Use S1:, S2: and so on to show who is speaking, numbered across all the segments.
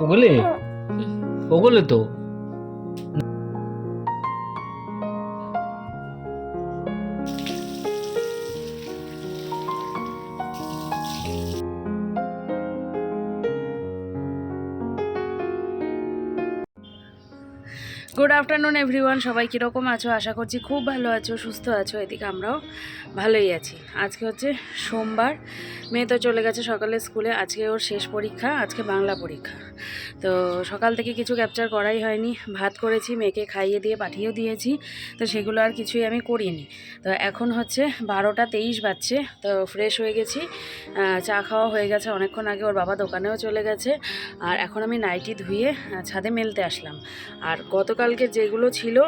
S1: ওগুলি? ওগুলি তো?
S2: আফটারনুন এভরিওয়ান সবাই কীরকম আছো? আশা করছি খুব ভালো আছো, সুস্থ আছো। এদিকে আমরাও ভালোই আছি। আজকে হচ্ছে সোমবার। মেয়ে তো চলে গেছে সকালে স্কুলে। আজকে ওর শেষ পরীক্ষা, আজকে বাংলা পরীক্ষা। তো সকাল থেকে কিছু ক্যাপচার করাই হয়নি। ভাত করেছি, মেয়েকে খাইয়ে দিয়ে পাঠিয়েও দিয়েছি। তো সেগুলো আর কিছুই আমি করিনি। তো এখন হচ্ছে বারোটা তেইশ বাজছে। তো ফ্রেশ হয়ে গেছি। চা খাওয়া হয়ে গেছে অনেকক্ষণ আগে। ওর বাবা দোকানেও চলে গেছে। আর এখন আমি নাইটি ধুয়ে ছাদে মেলতে আসলাম। আর গতকালকে যেগুলো ছিল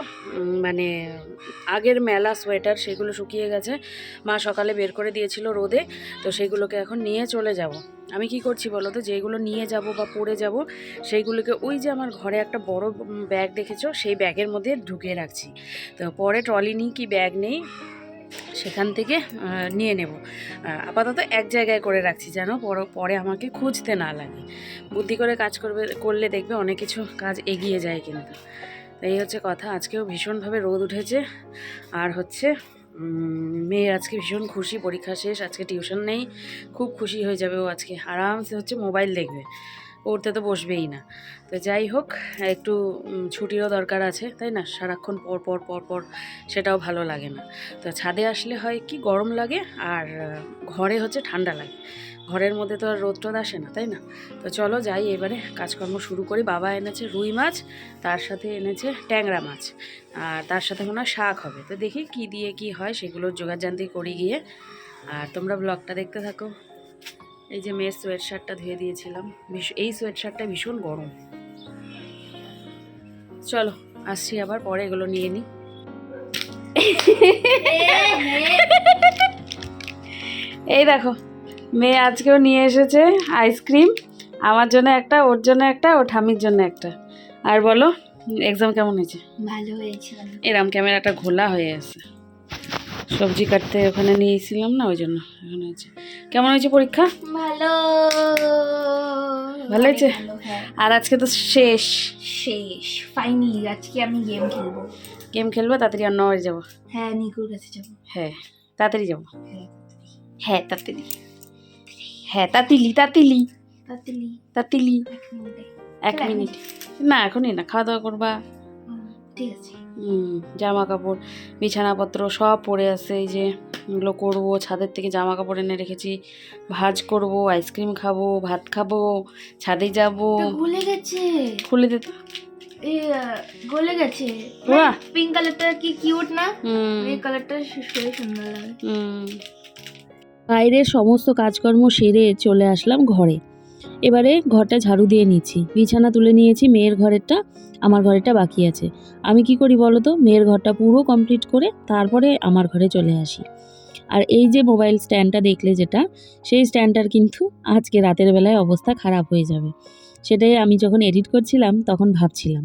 S2: মানে আগের মেলা সোয়েটার সেগুলো শুকিয়ে গেছে। মা সকালে বের করে দিয়েছিল রোদে, তো সেইগুলোকে এখন নিয়ে চলে যাব। আমি কি করছি বলো তো? যেগুলো নিয়ে যাব বা পরে যাব, সেইগুলোকে ওই যে আমার ঘরে একটা বড় ব্যাগ দেখেছ? সেই ব্যাগের মধ্যে ঢুকিয়ে রাখছি। তো পরে ট্রলি নিই, কি ব্যাগ নেই, সেখান থেকে নিয়ে নেব। আপাতত এক জায়গায় করে রাখছি যেন পর- পরে আমাকে খুঁজতে না লাগে। বুদ্ধি করে কাজ করবে, করলে দেখবে অনেক কিছু কাজ এগিয়ে যায় কিন্তু। এই হচ্ছে কথা। আজকেও ভীষণভাবে রোদ উঠেছে। আর হচ্ছে উম, মেয়ে আজকে ভীষণ খুশি পরীক্ষা শেষ আজকে টিউশন নেই। খুব খুশি হয়ে যাবে ও আজকে। আরামসে হচ্ছে মোবাইল দেখবে। পড়তে তো বসবেই না। তো যাই হোক একটু ছুটিরও দরকার আছে তাই না? সারাক্ষণ পর পর পর পর সেটাও ভালো লাগে না। তো ছাদে আসলে হয় কি গরম লাগে আর ঘরে হচ্ছে ঠান্ডা লাগে। ঘরের মধ্যে তো আর রোদ টোদ আসে না তাই না? তো চলো যাই এবারে কাজকর্ম শুরু করি। বাবা এনেছে রুই মাছ তার সাথে এনেছে ট্যাংরা মাছ আর তার সাথে মনে হয় শাক হবে। তো দেখি কি দিয়ে কি হয় সেগুলোর জোগাড়জান্তি করি গিয়ে। আর তোমরা ব্লগটা দেখতে থাকো। এই যে মেয়ের সোয়েট শার্টটা ধুয়ে দিয়েছিলাম। ভীষ- এই সোয়েট শার্টটা ভীষণ গরম। চলো আসছি আবার পরে এগুলো নিয়ে নিই এই দেখো মেয়ে আজকেও নিয়ে এসেছে আইসক্রিম। আমার জন্য একটা ওর জন্য একটা ও ঠামির জন্য একটা। আর বলো এক্সাম কেমন হয়েছে?
S3: ভালো হয়েছে
S2: এরম ক্যামেরাটা ঘোলা হয়ে আছে। সবজি কাটতে ওখানে নিয়েছিলাম না ওই জন্য এখন হয়েছে। কেমন হয়েছে পরীক্ষা?
S3: ভালো।
S2: ভালো হয়েছে?
S3: হ্যাঁ।
S2: আর আজকে তো শেষ।
S3: শেষ। ফাইনালি আজকে আমি গেম খেলব।
S2: গেম খেলব তাড়াতাড়ি অন্য যাব।
S3: হ্যাঁ নিকুর কাছে যাব।
S2: হ্যাঁ তাড়াতাড়ি যাব।
S3: হ্যাঁ
S2: হ্যাঁ তাড়াতাড়ি। হ্যাঁ তাতিলি তাতিলি। তাতিলি।
S3: এক মিনিটে।
S2: না এখনই না খাওয়া দাওয়া করবা।
S3: ঠিক আছে।
S2: জামা কাপড় বিছানাপত্র সব পড়ে আছে এই যে এগুলো করব ছাদের থেকে জামা কাপড় এনে রেখেছি। ভাজ করব আইসক্রিম খাব ভাত খাব ছাদে যাব।
S3: গলে গেছে।
S2: খুলে
S3: আহ, গলে গেছে। পিঙ্ক কালারটা কি কিউট না? এই কালারটা সুন্দর লাগে।
S2: বাইরের সমস্ত কাজকর্ম সেরে চলে আসলাম ঘরে। এবারে ঘরটা ঝাড়ু দিয়ে নিচ্ছি। বিছানা তুলে নিয়েছি, মেয়ের ঘরেরটা, আমার ঘরেরটা বাকি আছে। আমি কি করি বলো তো? মেয়ের ঘরটা পুরো কমপ্লিট করে তারপরে আমার ঘরে চলে আসি। আর এই যে মোবাইল স্ট্যান্ডটা দেখলে যেটা, সেই স্ট্যান্ডটার কিন্তু আজকে রাতের বেলায় অবস্থা খারাপ হয়ে যাবে। সেটাই আমি যখন এডিট করছিলাম, তখন ভাবছিলাম,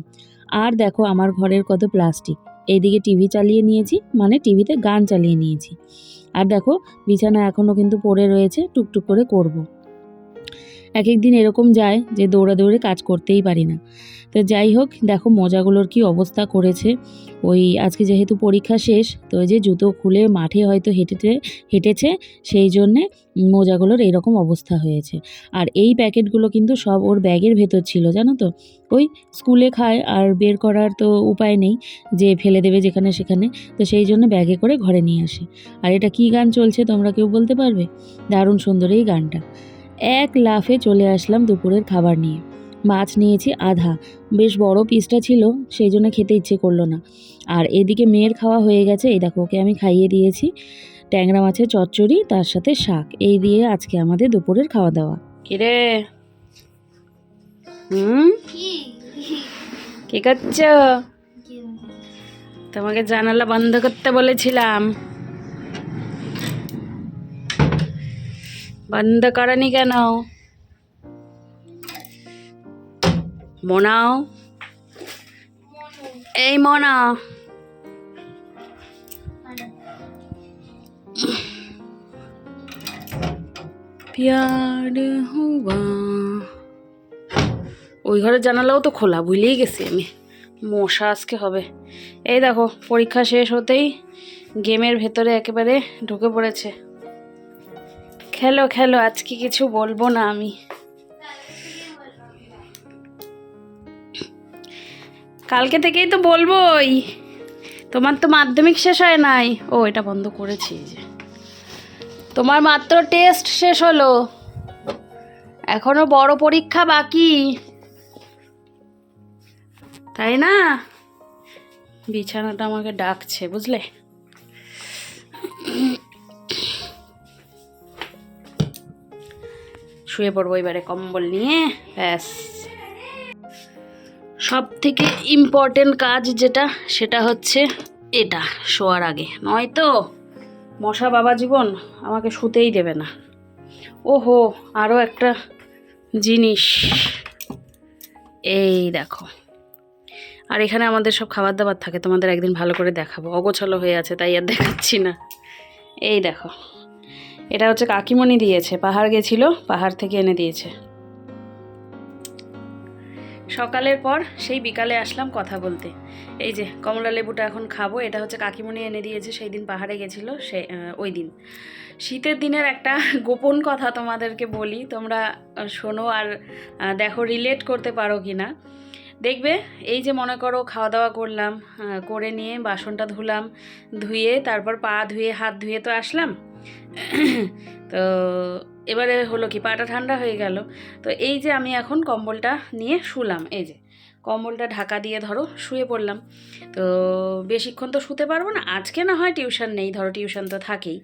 S2: আর দেখো আমার ঘরের কত প্লাস্টিক এইদিকে টিভি চালিয়ে নিয়েছি মানে টিভিতে গান চালিয়ে নিয়েছি। আর দেখো বিছানা এখনও কিন্তু পড়ে রয়েছে টুকটুক করে করব। এক এক দিন এরকম যায় যে দৌড়াদৌড়ে কাজ করতেই পারি না। তো যাই হোক, দেখো মোজাগুলোর কি অবস্থা করেছে। ওই আজকে যেহেতু পরীক্ষা শেষ, তো যে জুতো খুলে মাঠে হয়তো হেঁটেতে হেঁটেছে, সেই জন্যে মোজাগুলোর এরকম অবস্থা হয়েছে। আর এই প্যাকেটগুলো কিন্তু সব ওর ব্যাগের ভেতর ছিল, জানো তো? ওই স্কুলে খায় আর বের করার তো উপায় নেই, যে ফেলে দেবে যেখানে সেখানে, তো সেই জন্য ব্যাগে করে ঘরে নিয়ে আসে। আর এটা কি গান চলছে, তোমরা কেউ বলতে পারবে? দারুণ সুন্দর এই গানটা। এক লাফে চলে আসলাম দুপুরের খাবার নিয়ে। মাছ নিয়েছি আধা। বেশ বড় পিসটা ছিল, সেই জন্য খেতে ইচ্ছে করল না। আর এদিকে মেয়ের খাওয়া হয়ে গেছে। এই দেখো, ওকে আমি খাইয়ে দিয়েছি। ট্যাংরা মাছের চচ্চড়ি, তার সাথে শাক। এই দিয়ে আজকে আমাদের দুপুরের খাওয়া দাওয়া কিরে? হুম?
S3: কি
S2: করছ তোমাকে জানালা বন্ধ করতে বলেছিলাম। বন্ধ করনি কেন? মোনাও? এই মোনা। ওই ঘরের জানালাও তো খোলা, ভুলেই গেছি আমি। মশা আজকে হবে। এই দেখো, পরীক্ষা শেষ হতেই গেমের ভেতরে একেবারে ঢুকে পড়েছে। খেলো খেলো, আজকে কিছু বলব না আমি। কালকে থেকেই তো বলবোই। তোমার তো মাধ্যমিক শেষ হয় নাই। ও, এটা বন্ধ করেছি যে। তোমার মাত্র টেস্ট শেষ হলো। এখনও বড় পরীক্ষা বাকি। তাই না? বিছানাটা আমাকে ডাকছে, বুঝলে? শুয়ে পড়ব এবারে কম্বল নিয়ে, ব্যাস। সব থেকে ইম্পর্টেন্ট কাজ যেটা, সেটা হচ্ছে এটা, শোয়ার আগে। নয়তো মশা বাবা জীবন আমাকে শুতেই দেবে না। ওহো আরও একটা জিনিস। এই দেখো। আর এখানে আমাদের সব খাবার দাবার থাকে, তোমাদের একদিন ভালো করে দেখাবো। অগোছালো হয়ে আছে, তাই আর দেখাচ্ছি না। এই দেখো। এটা হচ্ছে কাকিমণি দিয়েছে, পাহাড় গেছিল, পাহাড় থেকে এনে দিয়েছে। সকালের পর সেই বিকালে আসলাম কথা বলতে। এই যে কমলা লেবুটা এখন খাব, এটা হচ্ছে কাকিমণি এনে দিয়েছে, সেই দিন পাহাড়ে গেছিল, সে ওই দিন। শীতের দিনের একটা গোপন কথা তোমাদেরকে বলি, তোমরা শোনো আর দেখো রিলেট করতে পারো কি না। দেখবে, এই যে মনে করো খাওয়া দাওয়া করলাম করে নিয়ে বাসনটা ধুলাম, ধুয়ে তারপর পা ধুয়ে, হাত ধুয়ে তো আসলাম তো এবারে হলো কি, পাটা ঠান্ডা হয়ে গেল। তো এই যে আমি এখন কম্বলটা নিয়ে শুলাম, এই যে কম্বলটা ঢাকা দিয়ে ধরো শুয়ে পড়লাম। তো বেশিক্ষণ তো শুতে পারব না, আজকে না হয় টিউশন নেই, ধরো টিউশন তো থাকেই।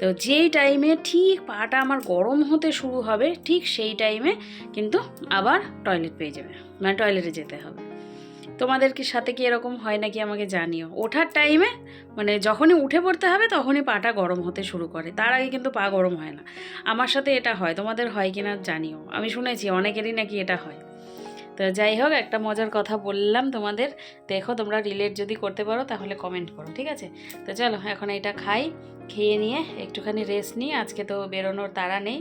S2: তো যেই টাইমে ঠিক পাটা আমার গরম হতে শুরু হবে, ঠিক সেই টাইমে কিন্তু আবার টয়লেট পেয়ে যাবে মানে টয়লেটে যেতে হবে। তোমাদের কি সাথে কি এরকম হয় নাকি আমাকে জানিও। ওঠার টাইমে মানে যখনই উঠে পড়তে হবে তখনই পাটা গরম হতে শুরু করে। তার আগে কিন্তু পা গরম হয় না। আমার সাথে এটা হয়, তোমাদের হয় কিনা জানিও। আমি শুনেছি অনেকেরই নাকি এটা হয়। তো যাই হোক, একটা মজার কথা বললাম তোমাদের। দেখো তোমরা রিলেট যদি করতে পারো তাহলে কমেন্ট করো, ঠিক আছে? তো চলো, এখন এটা খাই, খেয়ে নিয়ে একটুখানি রেস্ট নিই আজকে তো বেরোনোর তাড়া নেই।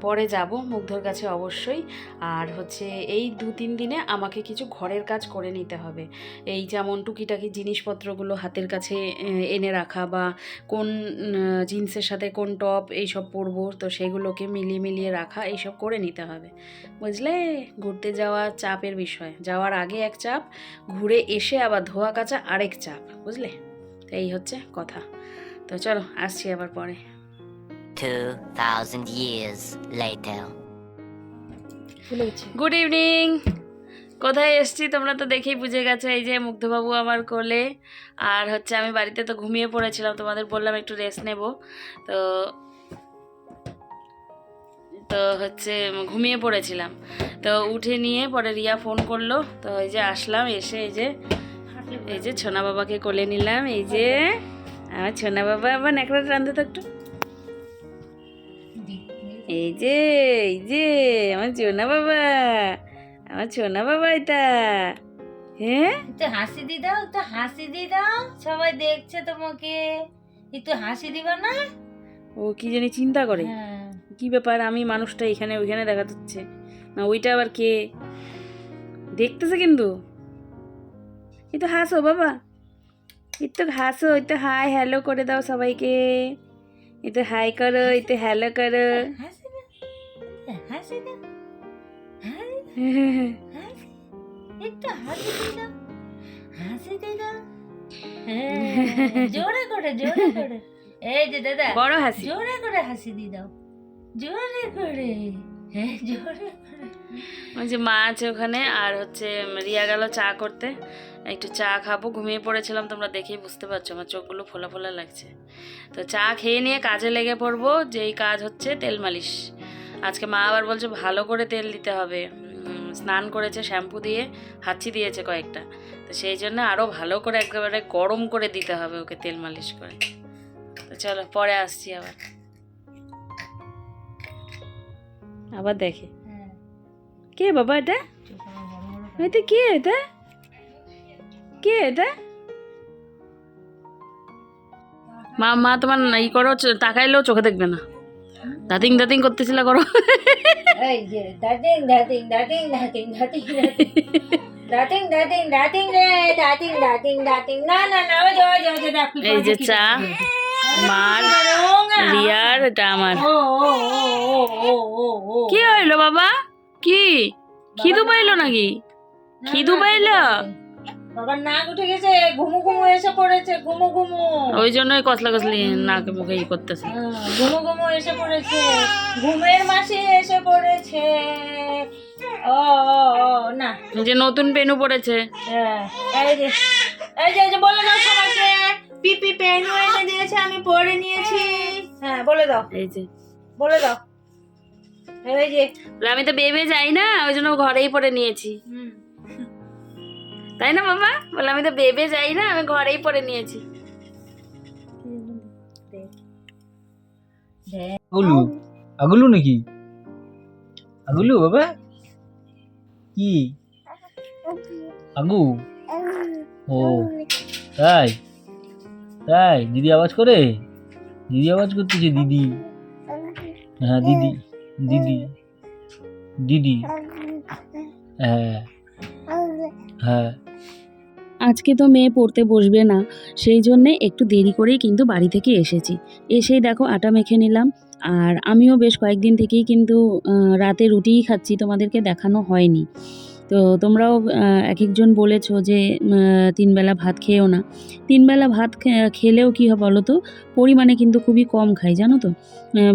S2: পরে যাব মুগ্ধর কাছে অবশ্যই। আর হচ্ছে এই দু তিন দিনে আমাকে কিছু ঘরের কাজ করে নিতে হবে। এই যেমন টুকিটাকি জিনিসপত্রগুলো হাতের কাছে এনে রাখা বা কোন জিন্সের সাথে কোন টপ এইসব পরবো, তো সেগুলোকে মিলিয়ে মিলিয়ে রাখা, এইসব করে নিতে হবে। বুঝলে? ঘুরতে যাওয়া চাপের বিষয়। যাওয়ার আগে এক চাপ, ঘুরে এসে আবার ধোয়া কাচা আরেক চাপ। বুঝলে? এই হচ্ছে কথা। তো চলো, আসছি আবার পরে।
S4: 2,000 years later.
S2: গুড ইভিনিং কোথায় এসছি তোমরা তো দেখেই বুঝে গেছো এই যে মুগ্ধবাবু আমার কোলে। আর হচ্ছে আমি বাড়িতে তো ঘুমিয়ে পড়েছিলাম তোমাদের বললাম একটু রেস্ট নেব। তো তো হচ্ছে ঘুমিয়ে পড়েছিলাম। তো উঠে নিয়ে পরে রিয়া ফোন করল তো এই যে আসলাম এসে এই যে এই যে ছোনা বাবাকে কোলে নিলাম এই যে আমার ছোনা বাবা আবার ন্যাকড়াটা টানতে তো একটু। এই যে এই যে আমার সোনা বাবা আমার সোনা বাবা এটা। হ্যাঁ?
S3: একটু হাসি দি দাও একটু হাসি দি দাও সবাই দেখছে তোমাকে। একটু হাসি দিবা না?
S2: ও কি জানি চিন্তা করে।
S3: হ্যাঁ।
S2: কি ব্যাপার আমি মানুষটা এখানে ওইখানে দেখা যাচ্ছে। না ওইটা আবার কে? দেখতেছে কিন্তু। তো হাসো বাবা। তো হাসো তো হাই হ্যালো করে দাও সবাইকে। তো হাই করো তো হ্যালো করো।
S3: হাসি দাও হাসি হাসি একটু হাসি দাও হাসি দাও হ্যাঁ, জোরে করে জোরে করে। এই যে দাদা
S2: বড় হাসি।
S3: জোরে করে হাসি দি দাও। জোরে করে হ্যাঁ জোরে করে।
S2: ওই যে মা আছে ওখানে আর হচ্ছে রিয়া গেল চা করতে। একটু চা খাব ঘুমিয়ে পড়েছিলাম তোমরা দেখেই বুঝতে পারছ আমার চোখগুলো ফোলা ফোলা লাগছে। তো চা খেয়ে নিয়ে কাজে লেগে পড়ব যেই কাজ হচ্ছে তেল মালিশ। আজকে মা আবার বলছে ভালো করে তেল দিতে হবে। স্নান করেছে শ্যাম্পু দিয়ে হাঁচি দিয়েছে কয়েকটা। তো সেই জন্য আরও ভালো করে একেবারে গরম করে দিতে হবে ওকে তেল মালিশ করে। তো চলো পরে আসছি আবার। আবার দেখে।
S3: হ্যাঁ।
S2: কে বাবা এটা। এটা কে এটা? কে এটা? মা মা তোমার ই করো চ- তাকাইলেও চোখে দেখবে না। দাতিং দাতিং করতেছিল করো
S3: এই যে
S2: চা মার রিয়ার এটা আমার। কি হইল বাবা? কি? খিদু পাইলো নাকি? খিদু পাইলো?
S3: বাবার নাক উঠে গেছে ঘুমু ঘুমু এসে পড়েছে ঘুমু ঘুমু।
S2: ওই জন্যই কসলা কসলি নাকে মুখে ই করতেছে।
S3: হ্যাঁ, ঘুমু ঘুমু এসে পড়েছে ঘুমের মাসে এসে পড়েছে। ও না।
S2: যে নতুন পেনু পড়েছে।
S3: হ্যাঁ, এই যে এই যে বলে দাও সবাইকে। পিপি পেনও এনে দিয়েছে আমি পড়ে নিয়েছি। হ্যাঁ বলে দাও।
S2: এই যে।
S3: বলে দাও। এই যে।
S2: আমি তো বেবে যাই না ওই জন্য ঘরেই পরে নিয়েছি।
S3: হুম।
S2: তাই না বাবা বলে আমি তো বেবে যাই না, আমি ঘরেই পরে নিয়েছি।
S1: আগলু আগলু নাকি? আগলু, বাবা? কি? আগু? ও, তাই? তাই, দিদি আওয়াজ করে? দিদি আওয়াজ করতেছে, দিদি। হ্যাঁ দিদি দিদি দিদি। হ্যাঁ হ্যাঁ।
S2: আজকে তো মেয়ে পড়তে বসবে না, সেই জন্যে একটু দেরি করেই কিন্তু বাড়ি থেকে এসেছি। এসেই দেখো আটা মেখে নিলাম, আর আমিও বেশ কয়েকদিন থেকেই কিন্তু রাতে রুটিই খাচ্ছি, তোমাদেরকে দেখানো হয়নি। তো তোমরাও এক একজন বলেছ যে তিনবেলা ভাত খেয়েও না। তিনবেলা ভাত খেলেও কী হয় বলো তো? পরিমাণে কিন্তু খুবই কম খাই, জানো তো?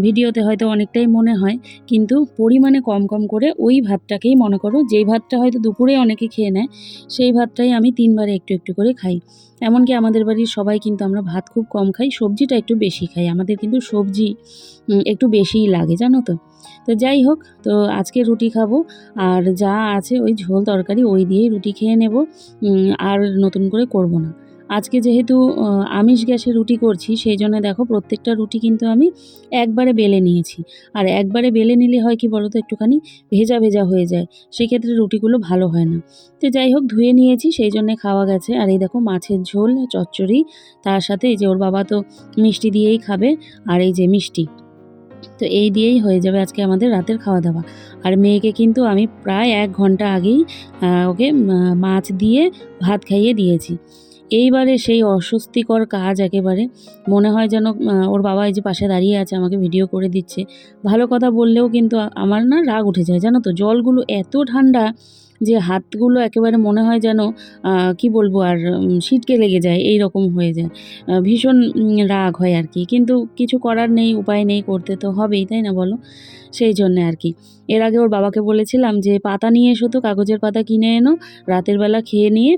S2: ভিডিওতে হয়তো অনেকটাই মনে হয়, কিন্তু পরিমাণে কম কম করে ওই ভাতটাকেই মনে করো। যেই ভাতটা হয়তো দুপুরে অনেকে খেয়ে নেয়, সেই ভাতটাই আমি তিনবারে একটু একটু করে খাই। এমনকি আমাদের বাড়ির সবাই কিন্তু আমরা ভাত খুব কম খাই, সবজিটা একটু বেশি খাই। আমাদের কিন্তু সবজি একটু বেশিই লাগে, জানো তো? তো যাই হোক, তো আজকে রুটি খাব, আর যা আছে ওই ঝোল তরকারি ওই দিয়েই রুটি খেয়ে নেব আর নতুন করে করব না। আজকে যেহেতু আমিষ গ্যাসে রুটি করছি, সেই জন্য দেখো প্রত্যেকটা রুটি কিন্তু আমি একবারে বেলে নিয়েছি। আর একবারে বেলে নিলে হয় কি বলো তো একটুখানি ভেজা ভেজা হয়ে যায়, সেক্ষেত্রে রুটিগুলো ভালো হয় না। তো যাই হোক ধুয়ে নিয়েছি, সেই জন্য খাওয়া গেছে। আর এই দেখো মাছের ঝোল, চচ্চড়ি, তার সাথে এই যে ওর বাবা তো মিষ্টি দিয়েই খাবে, আর এই যে মিষ্টি। তো এই দিয়েই হয়ে যাবে আজকে আমাদের রাতের খাওয়া দাওয়া আর মেয়েকে কিন্তু আমি প্রায় এক ঘণ্টা আগেই ওকে মাছ দিয়ে ভাত খাইয়ে দিয়েছি। এইবারে সেই অস্বস্তিকর কাজ একেবারে। মনে হয় যেন ওর বাবা এই যে পাশে দাঁড়িয়ে আছে, আমাকে ভিডিও করে দিচ্ছে। ভালো কথা বললেও কিন্তু আমার না রাগ উঠে যায়, জানো তো? জলগুলো এত ঠান্ডা যে হাতগুলো একেবারে মনে হয় যেন কি বলব আর ছিটকে লেগে যায় এই রকম হয়ে যায়। ভীষণ রাগ হয় আর কি। কিন্তু কিছু করার নেই, উপায় নেই, করতে তো হবেই, তাই না বলো? সেই জন্যে আর কি। এর আগে ওর বাবাকে বলেছিলাম যে, পাতা নিয়ে এসো তো, কাগজের পাতা কিনে এনো, রাতের বেলা খেয়ে নিয়ে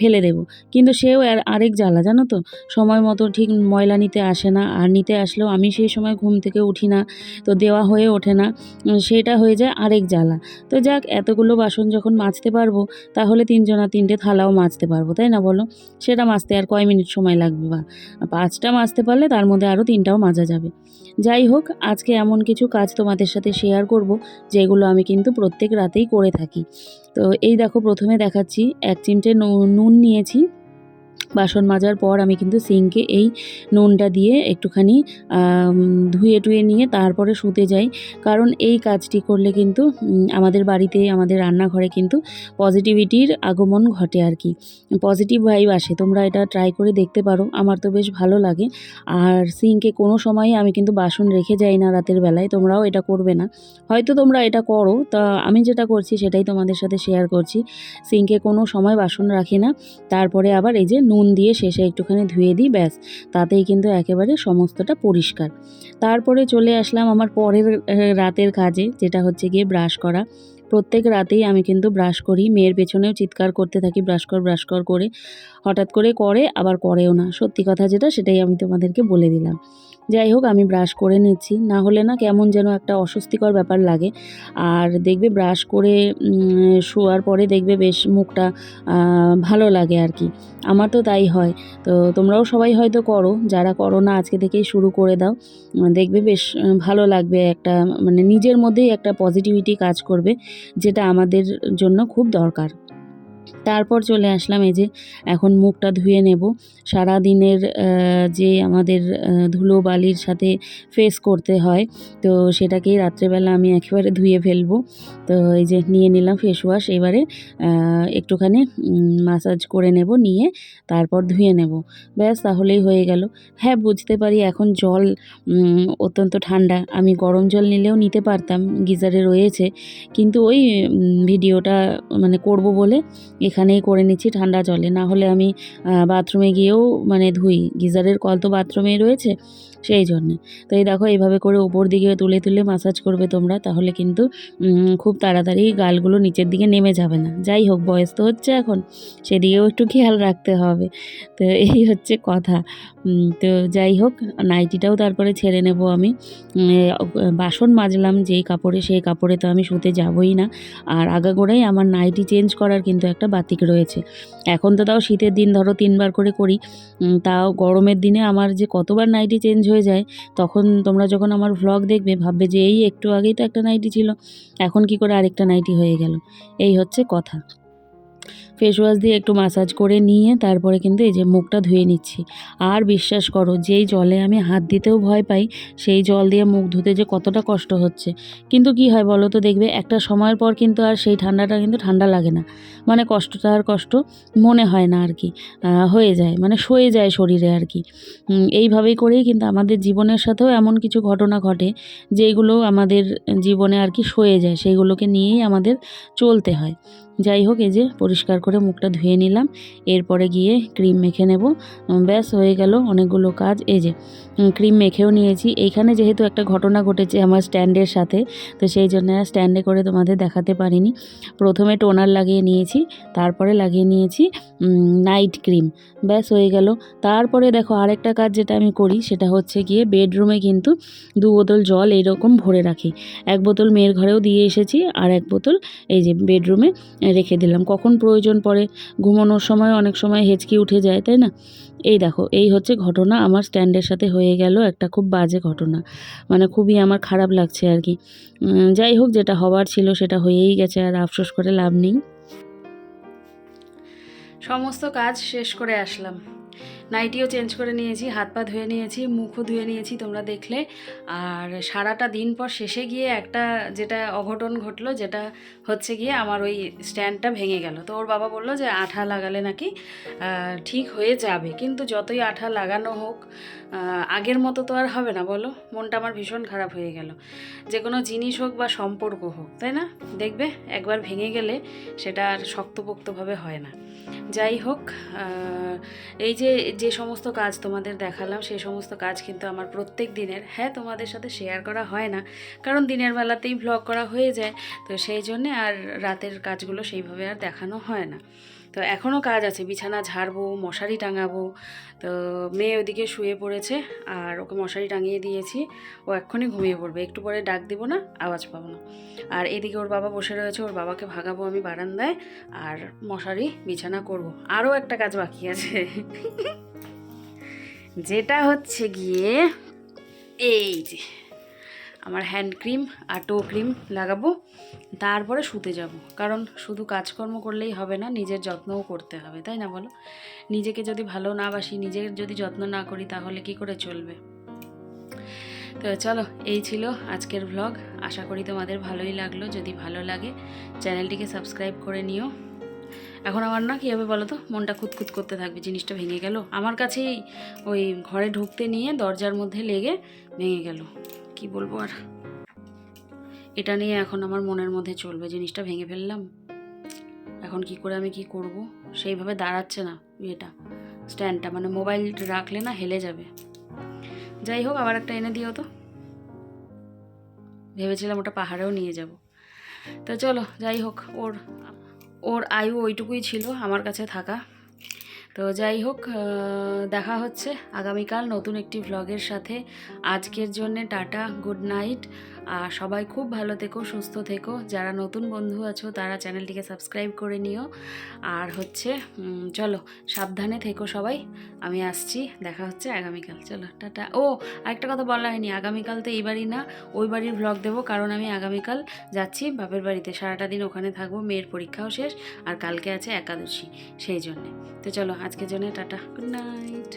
S2: ফেলে দেবো। কিন্তু সেও আরেক জ্বালা, জানো তো? সময় মতো ঠিক ময়লা নিতে আসে না, আর নিতে আসলেও আমি সেই সময় ঘুম থেকে উঠি না, তো দেওয়া হয়ে ওঠে না সেটা হয়ে যায় আরেক জ্বালা। তো যাক, এতগুলো বাসন যখন মাজতে পারব, তাহলে তিনজনা তিনটে থালাও মাজতে পারব, তাই না বলো? সেটা মাজতে আর কয় মিনিট সময় লাগবে বা? পাঁচটা মাজতে পারলে তার মধ্যে আরও তিনটাও মাজা যাবে। যাই হোক, আজকে এমন কিছু কাজ তোমাদের সাথে শেয়ার করব, যেগুলো আমি কিন্তু প্রত্যেক রাতেই করে থাকি। তো এই দেখো, প্রথমে দেখাচ্ছি, এক চিমটে নুন নিয়েছি। বাসন মাজার পর আমি কিন্তু সিঙ্কে এই নুনটা দিয়ে একটুখানি ধুয়ে টুয়ে নিয়ে তারপরে শুতে যাই। কারণ এই কাজটি করলে কিন্তু আমাদের বাড়িতে, আমাদের রান্নাঘরে কিন্তু পজিটিভিটির আগমন ঘটে আর কি। পজিটিভ ভাইব আসে, তোমরা এটা ট্রাই করে দেখতে পারো, আমার তো বেশ ভালো লাগে। আর সিঙ্কে কোনো সময় আমি কিন্তু বাসন রেখে যাই না রাতের বেলায়, তোমরাও এটা করবে না। হয়তো তোমরা এটা করো, তা আমি যেটা করছি সেটাই তোমাদের সাথে শেয়ার করছি। সিঙ্কে কোনো সময় বাসন রাখি না, তারপরে আবার এই যে নুন দিয়ে শেষে একটুখানি ধুয়ে দিই, ব্যাস। তাতেই কিন্তু একেবারে সমস্তটা পরিষ্কার। তারপরে চলে আসলাম আমার পরের রাতের কাজে, যেটা হচ্ছে গিয়ে ব্রাশ করা। প্রত্যেক রাতেই আমি কিন্তু ব্রাশ করি। মেয়ের পেছনেও চিৎকার করতে থাকি, ব্রাশ কর ব্রাশ কর করে। হঠাৎ করে করে, আবার করেও না। সত্যি কথা যেটা, সেটাই আমি তোমাদেরকে বলে দিলাম। যাই হোক, আমি ব্রাশ করে নিচ্ছি। না হলে না কেমন যেন একটা অস্বস্তিকর ব্যাপার লাগে। আর দেখবে ব্রাশ করে শোয়ার পরে দেখবে বেশ মুখটা ভালো লাগে আর কি। আমার তো তাই হয়। তো তোমরাও সবাই হয়তো করো। যারা করো না, আজকে থেকেই শুরু করে দাও। দেখবে বেশ ভালো লাগবে একটা মানে নিজের মধ্যেই একটা পজিটিভিটি কাজ করবে, যেটা আমাদের জন্য খুব দরকার। তারপর চলে আসলাম এই যে এখন মুখটা ধুয়ে নেব। সারা দিনের যে আমাদের ধুলো বালির সাথে ফেস করতে হয়, তো সেটাকেই রাত্রেবেলা আমি একেবারে ধুয়ে ফেলব। তো এই যে নিয়ে নিলাম ফেস ওয়াশ এবারে একটুখানি মাসাজ করে নেব, নিয়ে তারপর ধুয়ে নেব। ব্যাস, তাহলেই হয়ে গেল। হ্যাঁ বুঝতে পারি এখন জল অত্যন্ত ঠান্ডা। আমি গরম জল নিলেও নিতে পারতাম, গিজারে রয়েছে। কিন্তু ওই ভিডিওটা মানে করব বলে এখানেই করে নিচ্ছি ঠান্ডা জলে। না হলে আমি বাথরুমে গিয়েও মানে ধুই। গিজারের কল তো বাথরুমেই রয়েছে। সেই জন্যে। তো এই দেখো, এইভাবে করে উপর দিকে তুলে তুলে মাসাজ করবে তোমরা, তাহলে কিন্তু খুব তাড়াতাড়ি গালগুলো নিচের দিকে নেমে যাবে না। যাই হোক, বয়স তো হচ্ছে এখন, সেদিকেও একটু খেয়াল রাখতে হবে। তো এই হচ্ছে কথা। তো যাই হোক, নাইটিটাও তারপরে ছেড়ে নেব আমি। বাসন মাজলাম, যেই কাপড়ে সেই কাপড়ে তো আমি শুতে যাবই না। আর আগাগোড়াই আমার নাইটি চেঞ্জ করার কিন্তু একটা বাতিক রয়েছে। এখন তো তাও শীতের দিন, ধরো তিনবার করে করি। তাও গরমের দিনে আমার যে কতবার নাইটি চেঞ্জ হয়ে যায়, তখন তোমরা যখন আমার ভ্লগ দেখবে, ভাববে যে এই একটু আগেই তো একটা নাইটি ছিল, এখন কি করে আরেকটা নাইটি হয়ে গেল। এই হচ্ছে কথা। ফেস ওয়াশ দিয়ে একটু মাসাজ করে নিয়ে তারপরে কিন্তু এই যে মুখটা ধুয়ে নিচ্ছি। আর বিশ্বাস করো, যেই জলে আমি হাত দিতেও ভয় পাই, সেই জল দিয়ে মুখ ধুতে যে কতটা কষ্ট হচ্ছে। কিন্তু কি হয় বলো তো, দেখবে একটা সময়ের পর কিন্তু আর সেই ঠান্ডাটা কিন্তু ঠান্ডা লাগে না। মানে কষ্টটা আর কষ্ট মনে হয় না আর কি হয়ে যায় মানে সয়ে যায় শরীরে আর কি। এইভাবেই করেই কিন্তু আমাদের জীবনের সাথেও এমন কিছু ঘটনা ঘটে যেগুলো আমাদের জীবনে আর কি সয়ে যায়, সেইগুলোকে নিয়েই আমাদের চলতে হয়। যাই হোক, এই যে পরিষ্কার করে মুখটা ধুয়ে নিলাম। এরপরে গিয়ে ক্রিম মেখে নেব। ব্যাস, হয়ে গেল অনেকগুলো কাজ। এই যে ক্রিম মেখেও নিয়েছি। এইখানে যেহেতু একটা ঘটনা ঘটেছে আমার স্ট্যান্ডের সাথে, তো সেই জন্য স্ট্যান্ডে করে তোমাদের দেখাতে পারিনি। প্রথমে টোনার লাগিয়ে নিয়েছি, তারপরে লাগিয়ে নিয়েছি নাইট ক্রিম। ব্যাস, হয়ে গেল। তারপরে দেখো, আরেকটা কাজ যেটা আমি করি, সেটা হচ্ছে গিয়ে বেডরুমে কিন্তু দু বোতল জল এইরকম ভরে রাখি। এক বোতল মেয়ের ঘরেও দিয়ে এসেছি, আর এক বোতল এই যে বেডরুমে রেখে দিলাম। কখন প্রয়োজন পড়ে ঘুমানোর সময় অনেক সময় হেঁচকি উঠে যায়, তাই না? এই দেখো, এই হচ্ছে ঘটনা। আমার স্ট্যান্ডের সাথে হয়ে গেল একটা খুব বাজে ঘটনা। মানে খুবই আমার খারাপ লাগছে আর কি। যাই হোক, যেটা হবার ছিল সেটা হয়েই গেছে, আর আফসোস করে লাভ নেই। সমস্ত কাজ শেষ করে আসলাম। নাইটিও চেঞ্জ করে নিয়েছি, হাত পা ধুয়ে নিয়েছি, মুখও ধুয়ে নিয়েছি তোমরা দেখলে। আর সারাটা দিন পর শেষে গিয়ে একটা যেটা অঘটন ঘটলো, যেটা হচ্ছে গিয়ে আমার ওই স্ট্যান্ডটা ভেঙে গেল। তো ওর বাবা বলল যে, আঠা লাগালে নাকি ঠিক হয়ে যাবে। কিন্তু যতই আঠা লাগানো হোক আগের মতো তো আর হবে না, বলো? মনটা আমার ভীষণ খারাপ হয়ে গেল। যে কোনো জিনিস হোক বা সম্পর্ক হোক, তাই না? দেখবে, একবার ভেঙে গেলে সেটা আর শক্তপোক্তভাবে হয় না। যাই হোক এই যে যে সমস্ত কাজ তোমাদের দেখালাম, সেই সমস্ত কাজ কিন্তু আমার প্রত্যেক দিনের। হ্যাঁ তোমাদের সাথে শেয়ার করা হয় না, কারণ দিনের বেলাতেই ভ্লগ করা হয়ে যায়, তো সেই জন্যে আর রাতের কাজগুলো সেইভাবে আর দেখানো হয় না। তো এখনও কাজ আছে, বিছানা ঝাড়বো, মশারি টাঙাবো। তো মেয়ে ওদিকে শুয়ে পড়েছে, আর ওকে মশারি টাঙিয়ে দিয়েছি। ও এক্ষুনি ঘুমিয়ে পড়বে, একটু পরে ডাক দিব না, আওয়াজ পাবো না। আর এদিকে ওর বাবা বসে রয়েছে, ওর বাবাকে ভাগাবো আমি বারান্দায়, আর মশারি, বিছানা করব। আরও একটা কাজ বাকি আছে। যেটা হচ্ছে গিয়ে, এই যে আমার হ্যান্ড ক্রিম আর টো ক্রিম লাগাবো, তারপরে শুতে যাব। কারণ শুধু কাজকর্ম করলেই হবে না, নিজের যত্নও করতে হবে, তাই না বলো? নিজেকে যদি ভালো না বাসি, নিজের যদি যত্ন না করি, তাহলে কি করে চলবে? তো চলো, এই ছিল আজকের ভ্লগ আশা করি তোমাদের ভালোই লাগল। যদি ভালো লাগে, চ্যানেলটিকে সাবস্ক্রাইব করে নিও। এখন আমার না কী হবে বলো তো? মনটা খুঁতখুত করতে থাকবে, জিনিসটা ভেঙে গেল। আমার কাছেই ওই ঘরে ঢুকতে নিয়ে দরজার মধ্যে লেগে ভেঙে গেল। কি বলব আর? এটা নিয়ে এখন আমার মনের মধ্যে চলবে, জিনিসটা ভেঙে ফেললাম। এখন কি করে আমি কি করব? সেইভাবে দাঁড়াচ্ছে না ইয়েটা স্ট্যান্ডটা মানে মোবাইল রাখলে না হেলে যাবে। যাই হোক, আবার একটা এনে দিও তো। ভেবেছিলাম ওটা পাহাড়েও নিয়ে যাব। তো চলো, যাই হোক, ওর ওর আয়ু ওইটুকুই ছিল, আমার কাছে থাকা। তো যাই হোক দেখা হচ্ছে আগামীকাল নতুন একটি ভ্লগের সাথে। আজকের জন্যে টাটা গুড নাইট আর সবাই খুব ভালো থেকো, সুস্থ থেকো। যারা নতুন বন্ধু আছো, তারা চ্যানেলটিকে সাবস্ক্রাইব করে নিও। আর হচ্ছে চলো, সাবধানে থেকো সবাই। আমি আসছি, দেখা হচ্ছে আগামীকাল। চলো, টাটা। ও, আরেকটা কথা বলা হয়নি, আগামীকাল তো এই বাড়ি না, ওই বাড়ির ব্লগ দেবো, কারণ আমি আগামীকাল যাচ্ছি বাপের বাড়িতে। সারাটা দিন ওখানে থাকব, মেয়ের পরীক্ষাও শেষ, আর কালকে আছে একাদশী, সেই জন্যে। তো চলো আজকের জন্য টাটা। Good night